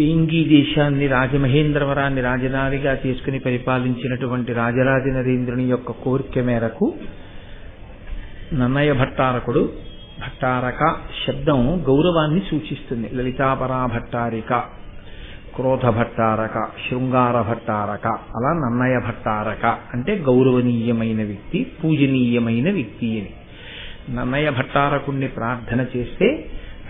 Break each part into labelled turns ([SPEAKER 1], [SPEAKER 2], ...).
[SPEAKER 1] వేంగి దేశాన్ని రాజమహేంద్రవరాన్ని రాజధానిగా తీసుకుని పరిపాలించినటువంటి రాజరాజ నరేంద్రుని యొక్క కోరిక మేరకు నన్నయ భట్టారకుడు భట్టారక శబ్దం గౌరవాన్ని సూచిస్తుంది. లలితాపరా భట్టారిక క్రోధ భట్టారక శృంగార భట్టారక అలా నన్నయ భట్టారక అంటే గౌరవనీయమైన వ్యక్తి పూజనీయమైన వ్యక్తి అని. నన్నయ భట్టారకుణ్ణి ప్రార్థన చేస్తే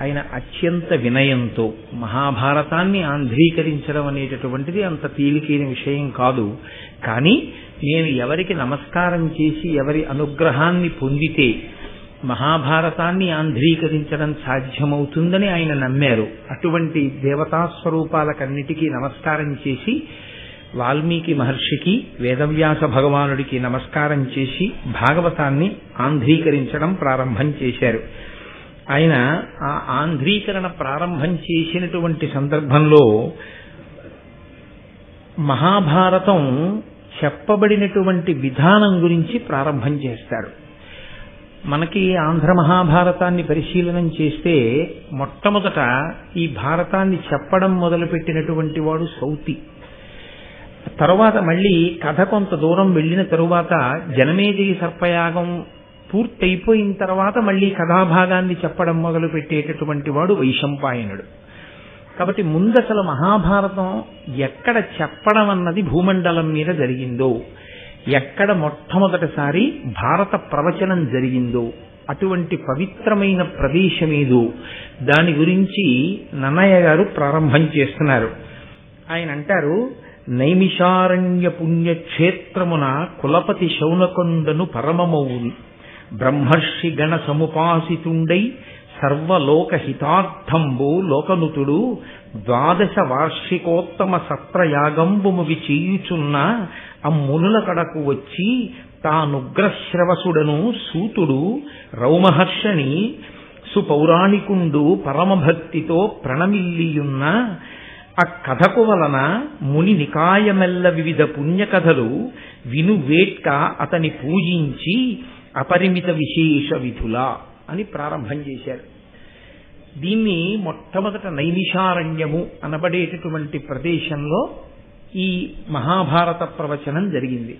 [SPEAKER 1] ఆయన అత్యంత వినయంతో మహాభారతాన్ని ఆంధ్రీకరించడం అనేటటువంటిది అంత తేలికైన విషయం కాదు. కానీ నేను ఎవరికి నమస్కారం చేసి ఎవరి అనుగ్రహాన్ని పొందితే మహాభారతాన్ని ఆంధ్రీకరించడం సాధ్యమవుతుందని ఆయన నమ్మారు. అటువంటి దేవతా స్వరూపాలకన్నిటికీ నమస్కారం చేసి వాల్మీకి మహర్షికి వేదవ్యాస భగవానుడికి నమస్కారం చేసి భాగవతాన్ని ఆంధ్రీకరించడం ప్రారంభం చేశారు. ఆయన ఆ ఆంధ్రీకరణ ప్రారంభం చేసినటువంటి సందర్భంలో మహాభారతం చెప్పబడినటువంటి విధానం గురించి ప్రారంభం చేస్తాడు మనకి ఆంధ్ర మహాభారతాన్ని పరిశీలనం చేస్తే మొట్టమొదట ఈ భారతాన్ని చెప్పడం మొదలుపెట్టినటువంటి వాడు సౌతి. తరువాత మళ్ళీ కథ కొంత దూరం వెళ్ళిన తరువాత జనమేజయ సర్పయాగం పూర్తయిపోయిన తర్వాత మళ్ళీ కథాభాగాన్ని చెప్పడం మొదలు పెట్టేటటువంటి వాడు వైశంపాయనుడు. కాబట్టి ముందసలు మహాభారతం ఎక్కడ చెప్పడం అన్నది భూమండలం మీద జరిగిందో ఎక్కడ మొట్టమొదటిసారి భారత ప్రవచనం జరిగిందో అటువంటి పవిత్రమైన ప్రదేశమేదో దాని గురించి నన్నయ్య గారు ప్రారంభం చేస్తున్నారు. ఆయన అంటారు నైమిషారణ్య పుణ్యక్షేత్రమున కులపతి శౌనకొండను పరమమౌ బ్రహ్మర్షిగణ సముపాసితుండై సర్వలోకహితార్థంబు లోకనుతుడు ద్వాదశ వార్షికోత్తమ సత్రయాగంబుమువి చేయుచున్న అమ్మునుల కడకు వచ్చి తానుగ్రశ్రవసుడను సూతుడు రౌమహర్షని సుపౌరాణికుండు పరమభక్తితో ప్రణమిల్లియున్న ఆ కథకు వలన ముని నికాయమెల్ల వివిధ పుణ్యకథలు వినువేట్క అతని పూజించి అపరిమిత విశేష విధుల అని ప్రారంభం చేశారు. దీన్ని మొట్టమొదట నైమిషారణ్యము అనబడేటటువంటి ప్రదేశంలో ఈ మహాభారత ప్రవచనం జరిగింది.